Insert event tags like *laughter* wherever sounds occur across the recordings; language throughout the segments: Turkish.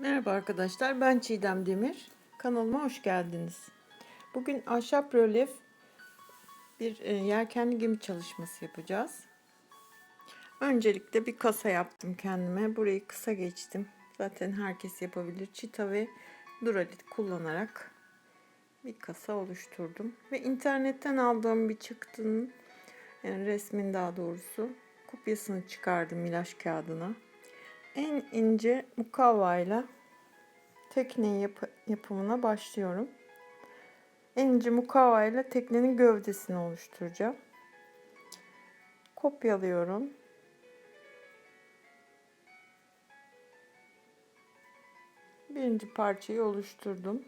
Merhaba arkadaşlar, ben Çiğdem Demir. Kanalıma hoş geldiniz. Bugün ahşap rölyef bir e, yelkenli gemi çalışması yapacağız. Öncelikle bir kasa yaptım kendime. Burayı kısa geçtim. Zaten herkes yapabilir. Çita ve duralit kullanarak bir kasa oluşturdum. Ve internetten aldığım bir çıktının yani resmin daha doğrusu kopyasını çıkardım ilaç kağıdına en ince mukavvayla tekneyi yap yapımına başlıyorum. En ince mukavvayla teknenin gövdesini oluşturacağım. Kopyalıyorum. Birinci parçayı oluşturdum.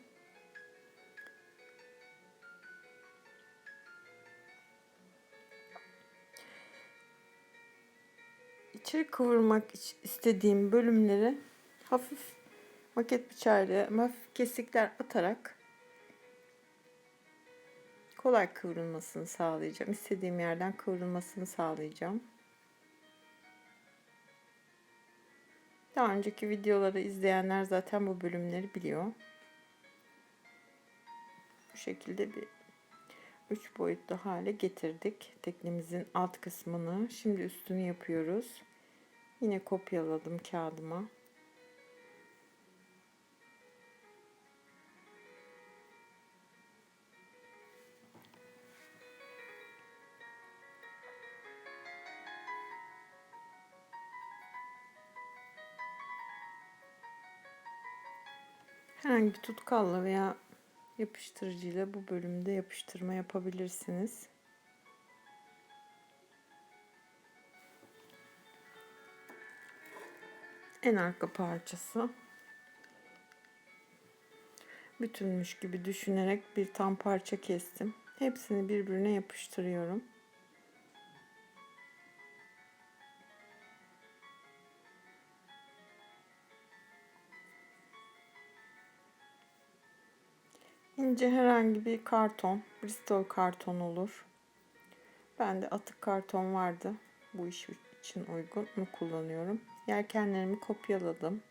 İçeri kıvırmak istediğim bölümleri hafif maket bıçağıyla hafif kesikler atarak kolay kıvrılmasını sağlayacağım. İstediğim yerden kıvrılmasını sağlayacağım. Daha önceki videoları izleyenler zaten bu bölümleri biliyor. Bu şekilde bir üç boyutlu hale getirdik. Teknemizin alt kısmını. Şimdi üstünü yapıyoruz. Yine kopyaladım kağıdıma. Herhangi bir tutkalla veya yapıştırıcıyla bu bölümde yapıştırma yapabilirsiniz. En arka parçası bütünmüş gibi düşünerek bir tam parça kestim. Hepsini birbirine yapıştırıyorum. İnce herhangi bir karton, Bristol karton olur. Ben de atık karton vardı. Bu iş için uygun. Onu kullanıyorum. Yelkenlerimi kopyaladım.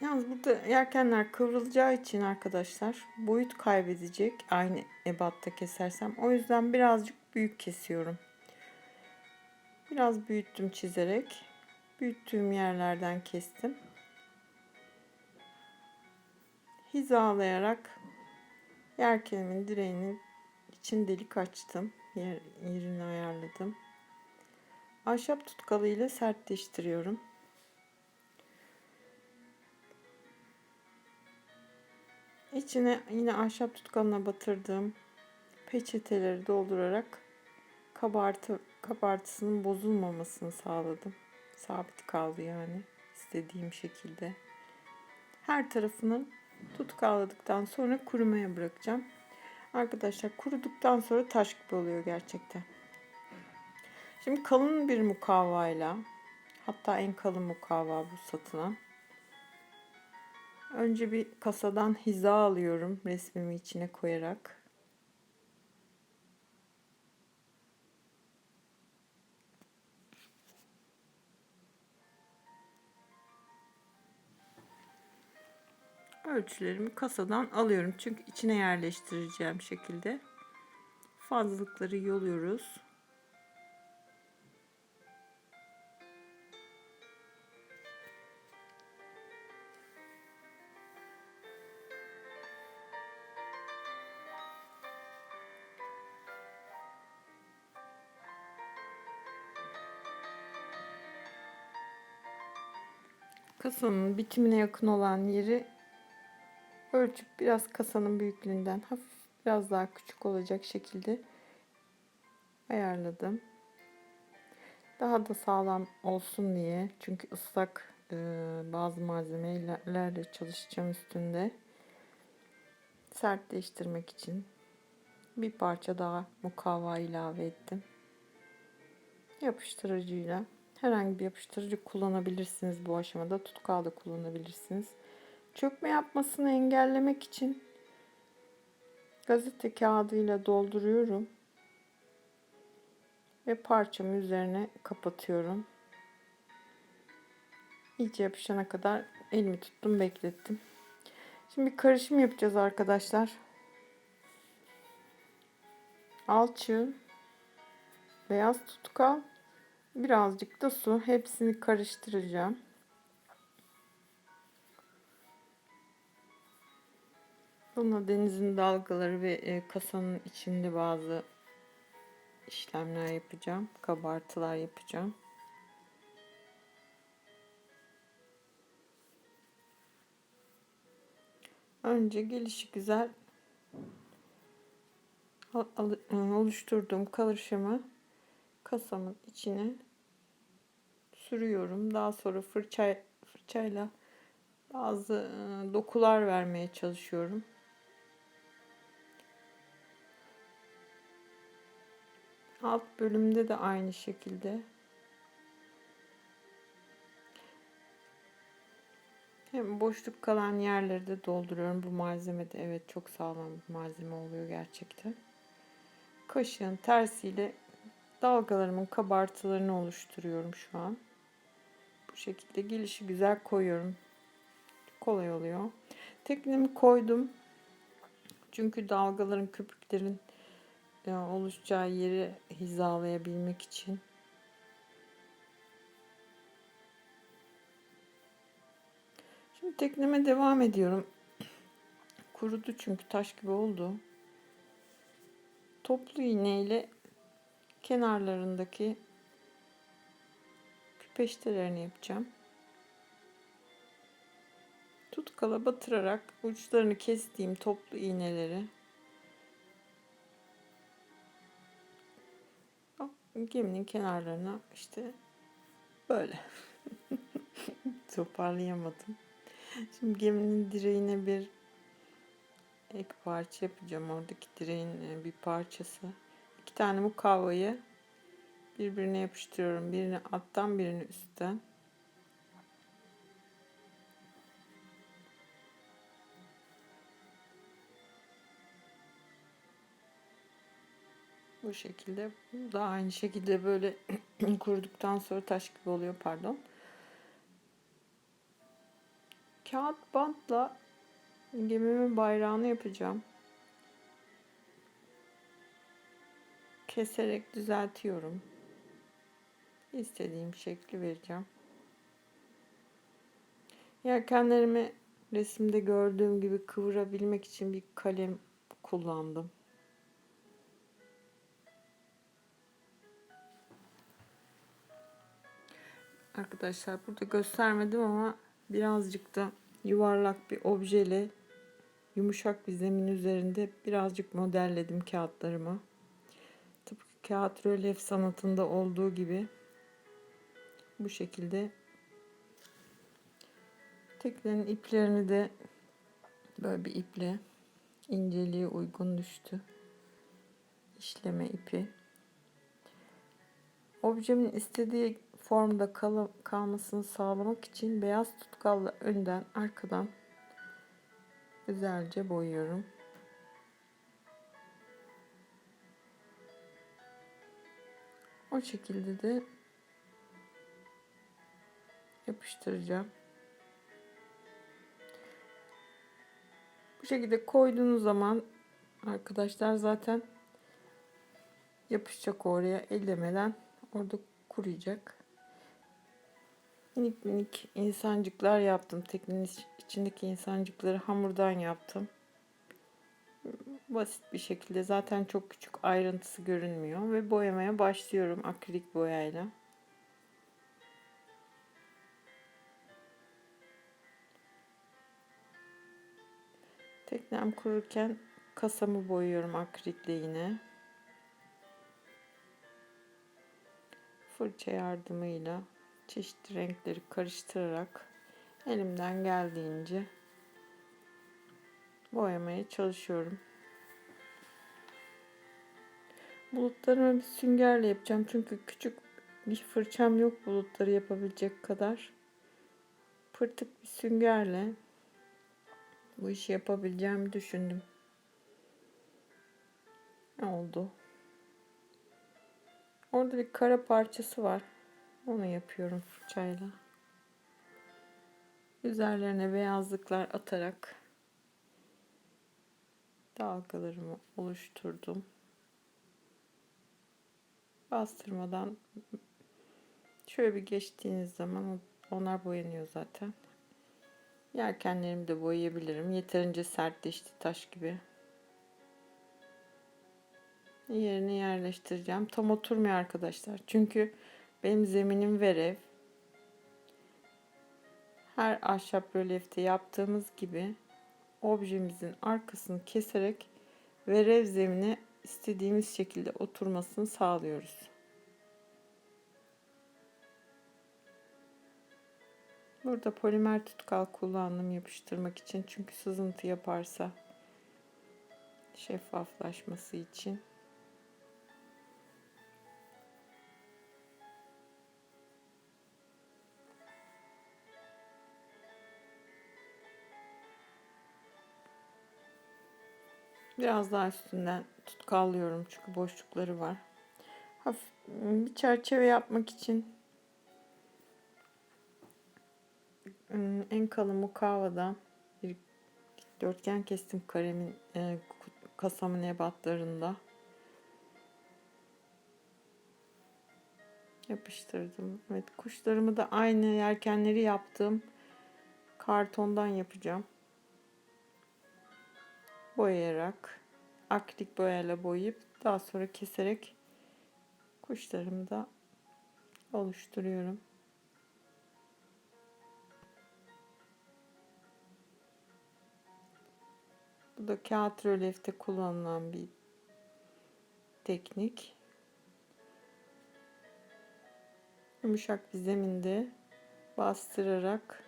Yalnız burada yelkenler kıvrılacağı için arkadaşlar boyut kaybedecek aynı ebatta kesersem. O yüzden birazcık büyük kesiyorum. Biraz büyüttüm çizerek. Büyüttüğüm yerlerden kestim. Hizalayarak yelkenimin direğini için delik açtım. Yer, yerini ayarladım. Ahşap tutkalı ile sertleştiriyorum. İçine yine ahşap tutkalına batırdığım peçeteleri doldurarak kabartı kabartısının bozulmamasını sağladım. Sabit kaldı yani istediğim şekilde. Her tarafını tutkaladıktan sonra kurumaya bırakacağım. Arkadaşlar kuruduktan sonra taş gibi oluyor gerçekten. Şimdi kalın bir mukavvayla hatta en kalın mukavva bu satılan. Önce bir kasadan hiza alıyorum resmimi içine koyarak. Ölçülerimi kasadan alıyorum. Çünkü içine yerleştireceğim şekilde. Fazlalıkları yoluyoruz. Kasanın bitimine yakın olan yeri ölçüp biraz kasanın büyüklüğünden hafif biraz daha küçük olacak şekilde ayarladım. Daha da sağlam olsun diye çünkü ıslak e, bazı malzemelerle çalışacağım üstünde sertleştirmek için bir parça daha mukavva ilave ettim. Yapıştırıcıyla herhangi bir yapıştırıcı kullanabilirsiniz bu aşamada. Tutkal da kullanabilirsiniz. Çökme yapmasını engellemek için gazete kağıdıyla dolduruyorum. Ve parçamı üzerine kapatıyorum. İyice yapışana kadar elimi tuttum beklettim. Şimdi bir karışım yapacağız arkadaşlar. Alçı, beyaz tutkal, birazcık da su. Hepsini karıştıracağım. Buna denizin dalgaları ve e, kasanın içinde bazı işlemler yapacağım. Kabartılar yapacağım. Önce gelişi güzel e, oluşturduğum karışımı kasamın içine sürüyorum. Daha sonra fırça fırçayla bazı e, dokular vermeye çalışıyorum. Alt bölümde de aynı şekilde. Hem boşluk kalan yerleri de dolduruyorum. Bu malzeme de evet çok sağlam bir malzeme oluyor gerçekten. Kaşığın tersiyle dalgalarımın kabartılarını oluşturuyorum şu an. Bu şekilde gelişi güzel koyuyorum. Kolay oluyor. Teknemi koydum. Çünkü dalgaların, köpüklerin oluşacağı yeri hizalayabilmek için. Şimdi tekneme devam ediyorum. Kurudu çünkü taş gibi oldu. Toplu iğne ile kenarlarındaki küpeştelerini yapacağım. Tutkala batırarak uçlarını kestiğim toplu iğneleri geminin kenarlarına işte böyle *laughs* toparlayamadım. Şimdi geminin direğine bir ek parça yapacağım. Oradaki direğin e, bir parçası. İki tane mukavayı birbirine yapıştırıyorum. Birini alttan birini üstten. Bu şekilde. Bu da aynı şekilde böyle *clears throat* kuruduktan sonra taş gibi oluyor pardon. Kağıt bantla gemimin bayrağını yapacağım. Keserek düzeltiyorum. İstediğim şekli vereceğim. Yelkenlerimi resimde gördüğüm gibi kıvırabilmek için bir kalem kullandım. Arkadaşlar burada göstermedim ama birazcık da yuvarlak bir objeyle yumuşak bir zemin üzerinde birazcık modelledim kağıtlarımı. Tıpkı kağıt rölyef sanatında olduğu gibi bu şekilde teknenin iplerini de böyle bir iple inceliğe uygun düştü. işleme ipi. Objemin istediği formda kal kalmasını sağlamak için beyaz tutkalla önden arkadan güzelce boyuyorum. O şekilde de yapıştıracağım. Bu şekilde koyduğunuz zaman arkadaşlar zaten yapışacak oraya ellemeden orada kuruyacak. Minik minik insancıklar yaptım. Teknenin içindeki insancıkları hamurdan yaptım. Basit bir şekilde zaten çok küçük ayrıntısı görünmüyor ve boyamaya başlıyorum akrilik boyayla. Teknem kururken kasamı boyuyorum akrikle yine. Fırça yardımıyla çeşitli renkleri karıştırarak elimden geldiğince boyamaya çalışıyorum. Bulutlarımı bir süngerle yapacağım. Çünkü küçük bir fırçam yok bulutları yapabilecek kadar. Pırtık bir süngerle bu işi yapabileceğimi düşündüm. Oldu. Orada bir kara parçası var. Onu yapıyorum fırçayla. Üzerlerine beyazlıklar atarak dalgalarımı oluşturdum. Bastırmadan şöyle bir geçtiğiniz zaman onlar boyanıyor zaten. Yelkenlerimi de boyayabilirim. Yeterince sertleşti taş gibi. Yerine yerleştireceğim. Tam oturmuyor arkadaşlar. Çünkü benim zeminim verev. Her ahşap rölyefte yaptığımız gibi objemizin arkasını keserek verev zemine istediğimiz şekilde oturmasını sağlıyoruz. Burada polimer tutkal kullandım yapıştırmak için. Çünkü sızıntı yaparsa şeffaflaşması için. Biraz daha üstünden tutkallıyorum çünkü boşlukları var. Hafif bir çerçeve yapmak için ım, en kalın mukavadan bir dörtgen kestim karemin e, kasamın ebatlarında. Yapıştırdım. Evet kuşlarımı da aynı yelkenleri yaptığım kartondan yapacağım boyayarak akrilik boyayla boyayıp daha sonra keserek kuşlarımı da oluşturuyorum. Bu da kağıt rölyefte kullanılan bir teknik. Yumuşak bir zeminde bastırarak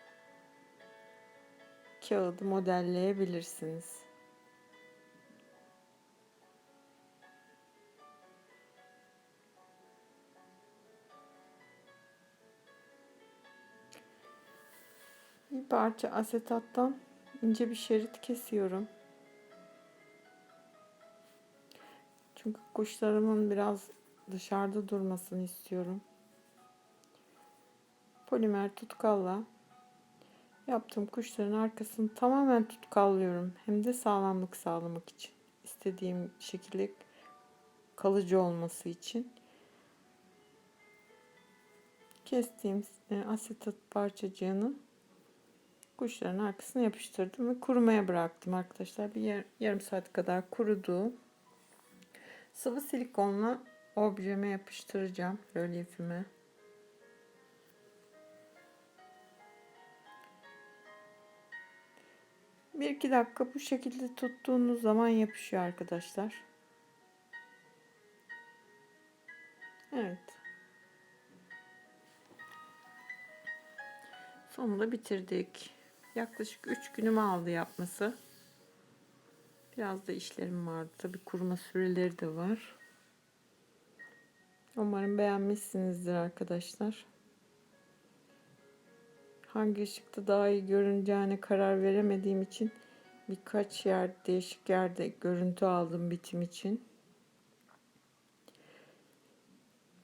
kağıdı modelleyebilirsiniz. Parça asetattan ince bir şerit kesiyorum. Çünkü kuşlarımın biraz dışarıda durmasını istiyorum. Polimer tutkalla yaptığım kuşların arkasını tamamen tutkallıyorum. Hem de sağlamlık sağlamak için. istediğim şekilde kalıcı olması için. Kestiğim e, asetat parçacığını kuşların arkasına yapıştırdım ve kurumaya bıraktım arkadaşlar. Bir yar, yarım saat kadar kurudu. Sıvı silikonla objeme yapıştıracağım rölyefime. Bir iki dakika bu şekilde tuttuğunuz zaman yapışıyor arkadaşlar. Evet. Sonunda bitirdik. Yaklaşık 3 günümü aldı yapması. Biraz da işlerim vardı. Tabi kuruma süreleri de var. Umarım beğenmişsinizdir arkadaşlar. Hangi ışıkta daha iyi görüneceğine karar veremediğim için birkaç yer değişik yerde görüntü aldım bitim için.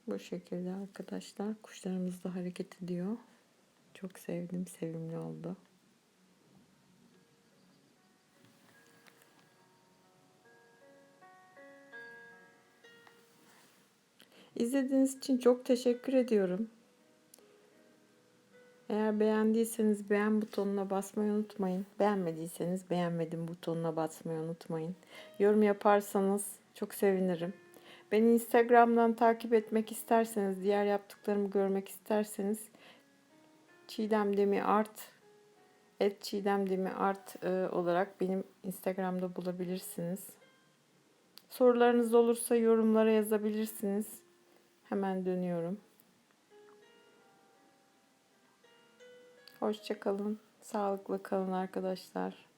Bu şekilde arkadaşlar kuşlarımız da hareket ediyor. Çok sevdim, sevimli oldu. İzlediğiniz için çok teşekkür ediyorum. Eğer beğendiyseniz beğen butonuna basmayı unutmayın. Beğenmediyseniz beğenmedim butonuna basmayı unutmayın. Yorum yaparsanız çok sevinirim. Beni Instagram'dan takip etmek isterseniz, diğer yaptıklarımı görmek isterseniz Çiğdem Demi Art et Çiğdem Demi Art e, olarak benim Instagram'da bulabilirsiniz. Sorularınız olursa yorumlara yazabilirsiniz. Hemen dönüyorum. Hoşçakalın. Sağlıklı kalın arkadaşlar.